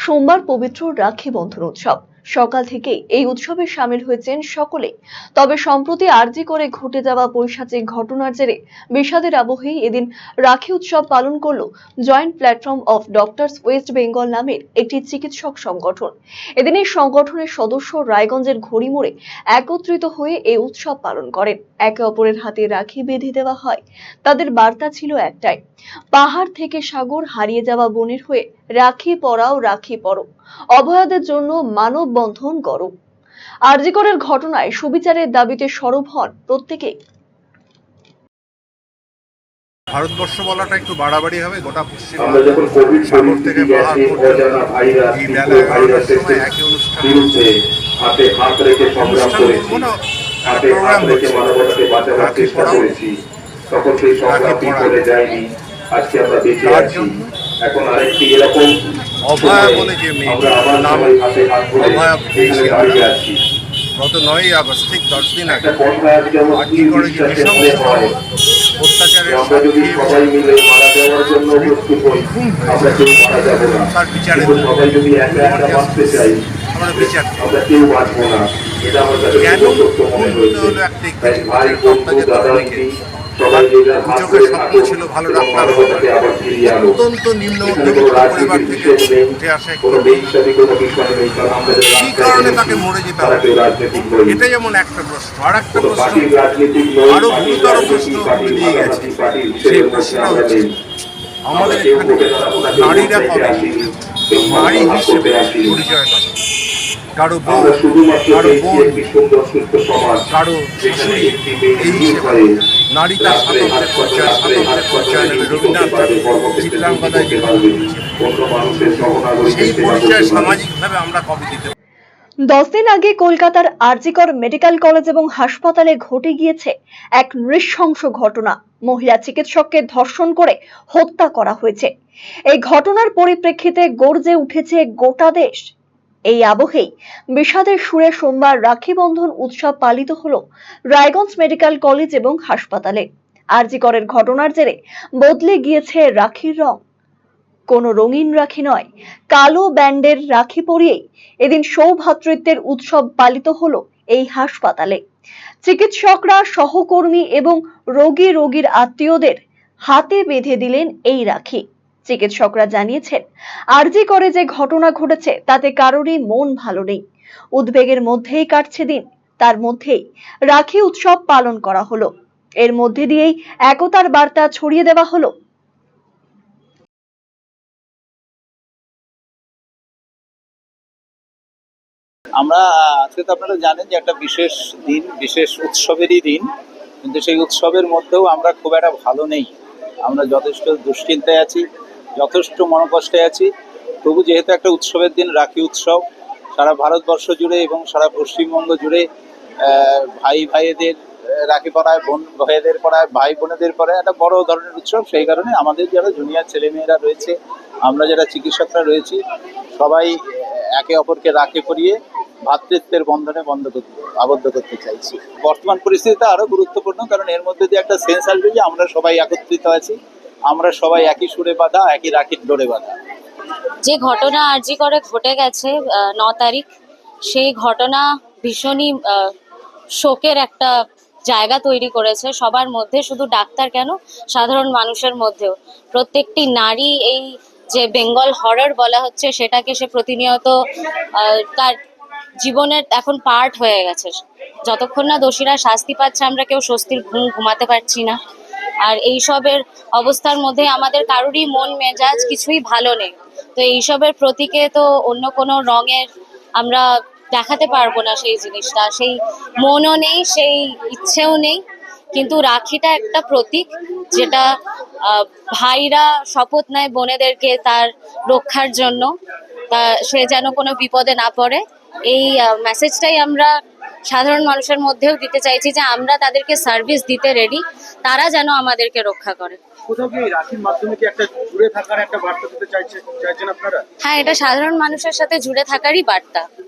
সোমবার পবিত্র রাখি বন্ধন উৎসব। সকাল থেকে এই উৎসবে সামিল হয়েছেন সকলে। তবে সম্প্রতি আরজি করে ঘটে যাওয়া পৈশাচিক ঘটনার জেরে বিষাদের আবহেই এদিন রাখি উৎসব পালন করল joint platform of doctors West Bengal নামের একটি চিকিৎসক সংগঠন। এদিন এই সংগঠনের সদস্য রায়গঞ্জের ঘড়িমোড়ে একত্রিত হয়ে এই উৎসব পালন করেন। একে অপরের হাতে রাখি বেঁধে দেওয়া হয়। তাদের বার্তা ছিল একটাই, পাহাড় থেকে সাগর হারিয়ে যাওয়া বনের হয়ে রাখি পরাও রাখি পরো। অভয়াদের জন্য মানববন্ধন করো আরজিকরের ঘটনায় সুবিচারের দাবিতে সরব হন প্রত্যেকেই। ভারতবর্ষ বলাটা একটু বাড়াবাড়ি হবে গোটা পশ্চিম আমরা যখন কোভিড সাগর থেকে পরিস্থিতি পাহাড় আসে পর্যন্ত অজানা ভাইরাস এই বেলা এগারোটার সময় একই অনুষ্ঠান। বিরুদ্ধে হাতে হাত রেখে সংগ্রাম অনুষ্ঠান বলব না, হাতে একটা হাত program রেখে হচ্ছে। রাখি পড়াও। তখন সেই সংগ্রাম রাখি যায়নি। আজকে আমরা বেঁচে আছি। এখন আরেকটি এরকম অভয়া সময়ে বলে যে মেয়েটির নাম অভয়া গত নয়ই আগস্ট ঠিক দশ দিন আগে। আমার করে যে নৃশংস অত্যাচারের সাক্ষী কেউ মারা তার বিচারে আমরা বিচার কেন হলো একটা স্বপ্ন ছিল ভালো ডাক্তার অত্যন্ত নিম্ন মধ্যবিত্ত পরিবার থেকে উঠে আসে কি কারণে তাকে মরে যেতে হবে? এটা যেমন একটা প্রশ্ন আর একটা প্রশ্ন আরও পার্টির গুরুতর প্রশ্ন পার্টির গেছে। সেই প্রশ্নটা হচ্ছে আমাদের এখানে নারীরা নারী হিসেবে পরিচয় পাবে কারও বউ কারও বোন কারও এই হিসেবে নারী তার রাত্রে স্বাতন্ত্র্যের নেবে রবীন্দ্রনাথ ঠাকুর সেই পারবে। সামাজিকভাবে আমরা কবে দিতে দশ দিন আগে কলকাতার আরজিকর মেডিকেল কলেজ এবং হাসপাতালে ঘটে গিয়েছে এক নৃশংস ঘটনা। মহিলা চিকিৎসককে ধর্ষণ করে হত্যা করা হয়েছে। এই ঘটনার পরিপ্রেক্ষিতে গর্জে উঠেছে গোটা দেশ। এই আবহেই বিষাদের সুরে সোমবার রাখি বন্ধন উৎসব পালিত হল রায়গঞ্জ মেডিকেল কলেজ এবং হাসপাতালে। আরজিকরের ঘটনার জেরে বদলে গিয়েছে রাখির রং। কোনো রঙিন রাখি নয়, কালো ব্যান্ডের রাখি পরিয়েই এদিন সৌভাতৃত্বের উৎসব পালিত হলো এই হাসপাতালে। চিকিৎসকরা, সহকর্মী এবং রোগী রোগীর আত্মীয়দের হাতে বেঁধে দিলেন এই রাখি। চিকিৎসকরা জানিয়েছেন আরজি করে যে ঘটনা ঘটেছে, তাতে কারোরই মন ভালো নেই। উদ্বেগের মধ্যেই কাটছে দিন, তার মধ্যেই রাখি উৎসব পালন করা হলো। এর মধ্যে দিয়েই একতার বার্তা ছড়িয়ে দেওয়া হলো। আমরা, আজকে তো আপনারা জানেন যে একটা বিশেষ দিন, বিশেষ উৎসবেরই দিন, কিন্তু সেই উৎসবের মধ্যেও আমরা খুব একটা ভালো নেই। আমরা যথেষ্ট দুশ্চিন্তায় আছি। যথেষ্ট মনোকষ্টে আছি। তবু যেহেতু একটা উৎসবের দিন, রাখি উৎসব, সারা ভারতবর্ষ জুড়ে এবং সারা পশ্চিমবঙ্গ জুড়ে ভাই ভাইদের রাখি পড়ায় বোন, ভাইদের পড়ায় ভাই বোনেদের পড়ায় একটা বড় ধরনের উৎসব। সেই কারণে আমাদের যারা জুনিয়র ছেলেমেয়েরা রয়েছে, আমরা যারা চিকিৎসকরা রয়েছি, সবাই একে অপরকে রাখি পরিয়ে ভ্রাতৃত্বের বন্ধনে বন্ধ করতে আবদ্ধ করতে চাইছি। বর্তমান পরিস্থিতিতে আরও গুরুত্বপূর্ণ, কারণ এর মধ্যে দিয়ে একটা সেন্স আসবে যে আমরা সবাই একত্রিত আছি। আমরা সবাই একই সুরে বাঁধা, একই রাখির ডোরে বাঁধা। যে ঘটনা আরজি করে ঘটে গেছে ন তারিখ, সেই ঘটনা ভীষণই শোকের একটা জায়গা তৈরি করেছে। সবার মধ্যে শুধু ডাক্তার কেন? সাধারণ মানুষের মধ্যেও। প্রত্যেকটি নারী এই যে বেঙ্গল হরর বলা হচ্ছে, সেটাকে সে প্রতিনিয়ত তার জীবনের এখন পার্ট হয়ে গেছে। যতক্ষণ না দোষীরা শাস্তি পাচ্ছে, আমরা কেউ স্বস্তির ঘুম ঘুমাতে পারছি না। আর এইসবের অবস্থার মধ্যে আমাদের কারোরই মন মেজাজ কিছুই ভালো নেই। তো এইসবের প্রতীকে তো অন্য কোনো রঙের আমরা দেখাতে পারব না সেই জিনিসটা। সেই মনও নেই, সেই ইচ্ছেও নেই। কিন্তু রাখিটা একটা প্রতীক যেটা ভাইরা শপথ নেয় বোনেদেরকে তার রক্ষার জন্য। তা সে যেন কোনো বিপদে না পড়ে। এই মেসেজটাই আমরা সাধারণ মানুষের মধ্যেও দিতে চাইছি যে আমরা তাদেরকে সার্ভিস দিতে রেডি তারা যেন আমাদেরকে রক্ষা করে। হ্যাঁ এটা সাধারণ মানুষের সাথে জুড়ে থাকারই বার্তা।